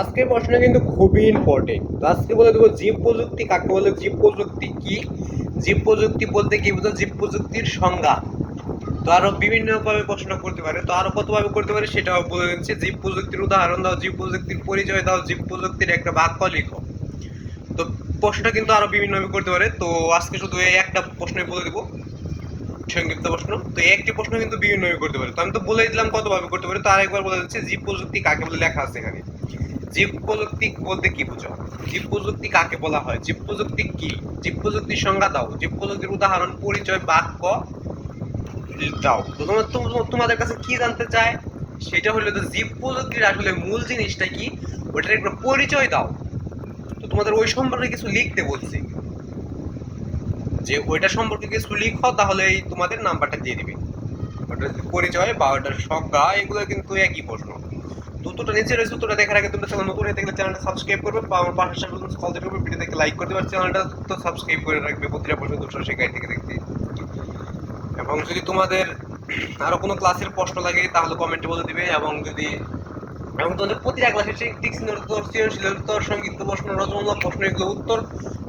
আজকের প্রশ্ন কিন্তু খুবই ইম্পর্টেন্ট তো আজকে বলে দেবো জীব প্রযুক্তি, কাকে বলে জীব প্রযুক্তি কি? জীব প্রযুক্তি বলতে কি বুঝো জীব প্রযুক্তির সংজ্ঞা। তো আরও বিভিন্ন ভাবে প্রশ্ন করতে পারে। তো আরও কতভাবে করতে পারে সেটাও বলে দিচ্ছি। জীব প্রযুক্তির উদাহরণ দাও, জীব প্রযুক্তির পরিচয় দাও, জীব প্রযুক্তির একটা বাক্য লিখো। তো প্রশ্নটা কিন্তু আরও বিভিন্ন ভাবে করতে পারে। তো আজকে শুধু এই একটা প্রশ্নই বলে দেবো, সংক্ষিপ্ত প্রশ্ন। তো একটি প্রশ্ন কিন্তু বিভিন্ন ভাবে করতে পারে। তো আমি তো বলে দিলাম কতভাবে করতে পারে। তো আরেকবার বলে দিচ্ছি, জীব প্রযুক্তি কাকে বলে লেখা আছে এখানে? জীব প্রযুক্তি বলতে কি বুঝো? জীব প্রযুক্তি কাকে বলা হয়? জীব প্রযুক্তি কি? জীব প্রযুক্তির সংজ্ঞা দাও। জীব প্রযুক্তির উদাহরণ, পরিচয়, বাক্য দাও। তোমাদের কাছে কি জানতে চায়? সেটা হলো জীব প্রযুক্তির আসলে মূল জিনিসটা কি? ওটার একটা পরিচয় দাও। তো তোমাদের ওই সম্পর্কে কিছু লিখতে বলছি। যে ওইটা সম্পর্কে কিছু লিখো, তাহলে তোমাদের নাম্বারটা দিয়ে দিবে। ওটার পরিচয় বা ওটার সংজ্ঞা, এগুলো কিন্তু একই প্রশ্ন। দুটোটা নিচে রয়েছে, দুটোটা দেখার আগে তোমরা চ্যানেল নতুন হয়ে থাকলে চ্যানেলটা সাবস্ক্রাইব করবে বা আমার কল দিতে হবে ভিডিও দেখে লাইক চ্যানেলটা তো সাবস্ক্রাইব করে রাখবে, প্রতিটা দুটো থেকে দেখতে। এবং যদি তোমাদের আরও কোনো ক্লাসের প্রশ্ন লাগে, তাহলে কমেন্টে বলে দিবে। এবং যদি এবং তোমাদের প্রতিটা ক্লাসে টিক্সিনের উত্তর সংগীত প্রশ্ন, রচনামূলক প্রশ্ন, এগুলো উত্তর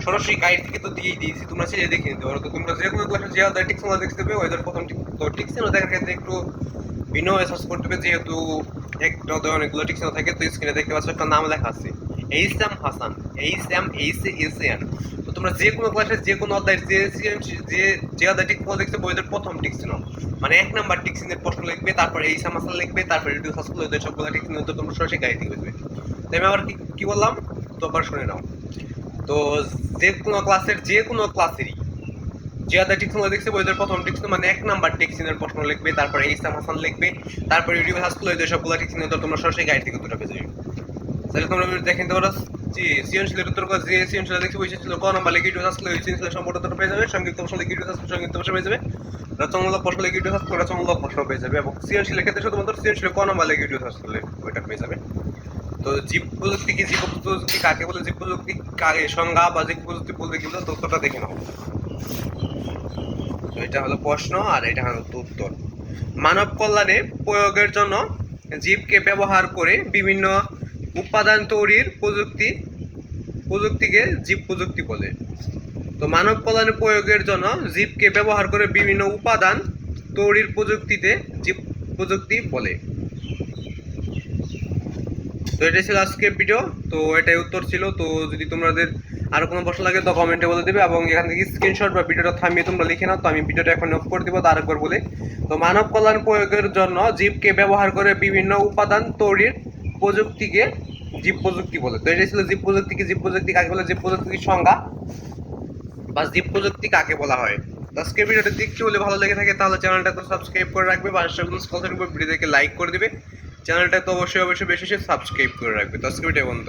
সরাসরি গাইড থেকে তো দিয়েই দিয়েছি। তোমরা সেটা দেখে নিতে পারো। তো তোমরা যে কোনো ক্লাসে যে দেখতে হবে ওদের প্রথম তো টিক্সিনও দেখার ক্ষেত্রে একটু ভিন্ন সার্চ করতে হবে, যেহেতু অধ্যায়ে থাকে, তো স্ক্রিনে দেখতে পাচ্ছ একটা নাম লেখা আছে, H M Hasan, H M H S N. তো তোমরা যে কোনো ক্লাসে যে কোনো অধ্যায়ের যে যে যে অধ্যায় বইদের প্রথম টিক্সিনও মানে এক নাম্বার টিক্সিনের প্রশ্ন লিখবে, তারপর এইচ এম হাসান লিখবে, তারপর সার্চ করলে ওদের সবগুলো টিক্সিনের তো তোমরা সরাসরি বুঝবে আমি আবার কি বললাম? তো আবার শুনে নাও। তো যে কোনো ক্লাসের যে কোনো ক্লাসেরই আদা টিক্সিন দেখছে বইদের প্রথম টিক্সিন মানে এক নাম্বার টিক্সিনের প্রশ্ন লিখবে, তারপরে ইসলাম হাসান লিখবে, তারপরে ইউটিউব হাসকুল ওই সবগুলো টিক্সিনের তো তোমরা সরাসরি গাইড থেকে দুটো পেয়ে যাবে। তাহলে তোমরা দেখে নিতে পারো। যে সৃজনশীলের উত্তর কথা যে সৃজনশীল দেখছি ওই সৃজনশীল ক নাম্বার, লিখে ইউটিউব হাসকুল সৃজনশীল সম্পর্ক দুটো পেয়ে যাবে, সংক্ষিপ্ত প্রশ্ন লিখে ইউটিউব হাসকুল সংক্ষিপ্ত প্রশ্ন পেয়ে যাবে। রচনামূলক প্রশ্ন লিখে ইউটিউব হাসকুল রচনামূলক প্রশ্ন পেয়ে যাবে এবং সৃজনশীলের ক্ষেত্রে শুধুমাত্র সৃজনশীল ক নাম্বার লিখে ইউটিউব হাসকুল ওইটা পেয়ে যাবে। তো জীব প্রযুক্তি কি, জীব প্রযুক্তি কাকে বলে? জীব প্রযুক্তি কাকে, সংজ্ঞা বা জীব প্রযুক্তি বলতে গেলে তথ্যটা দেখে নাও। তো এটা হলো প্রশ্ন আর এটা হলো উত্তর। মানব কল্যাণে প্রয়োগের জন্য জীবকে ব্যবহার করে বিভিন্ন উপাদান তৈরির প্রযুক্তি, প্রযুক্তিকে জীব প্রযুক্তি বলে। তো মানব কল্যাণে প্রয়োগের জন্য জীবকে ব্যবহার করে বিভিন্ন উপাদান তৈরির প্রযুক্তিতে জীব প্রযুক্তি বলে। তো এটাই ছিল আজকের ভিডিও তো এটাই উত্তর ছিল। তো যদি তোমাদের আরও কোনো প্রশ্ন লাগে তো কমেন্টে বলে দেবে এবং এখান থেকে স্ক্রিনশট বা ভিডিওটা থামিয়ে তোমরা লিখে নাও। তো আমি ভিডিওটা এখন অফ করে দিব তো আরেকবার বলে। তো মানব কল্যাণ প্রয়োগের জন্য জীবকে ব্যবহার করে বিভিন্ন উপাদান তৈরির প্রযুক্তিকে জীব প্রযুক্তি বলে। তো এটাই ছিল জীব প্রযুক্তিকে জীব প্রযুক্তি কাকে বলে? জীব প্রযুক্তির সংজ্ঞা বা জীব প্রযুক্তি কাকে বলা হয়। তো আজকের ভিডিওটা দেখতে হলে ভালো লেগে থাকে, তাহলে চ্যানেলটা তো সাবস্ক্রাইব করে রাখবে। বা স্কলসের উপর ভিডিও লাইক করে দিবে। চ্যানেলটা তো অবশ্যই অবশ্যই বেশি সাবস্ক্রাইব করে রাখবে। তো আজকে ভিডিও বন্ধ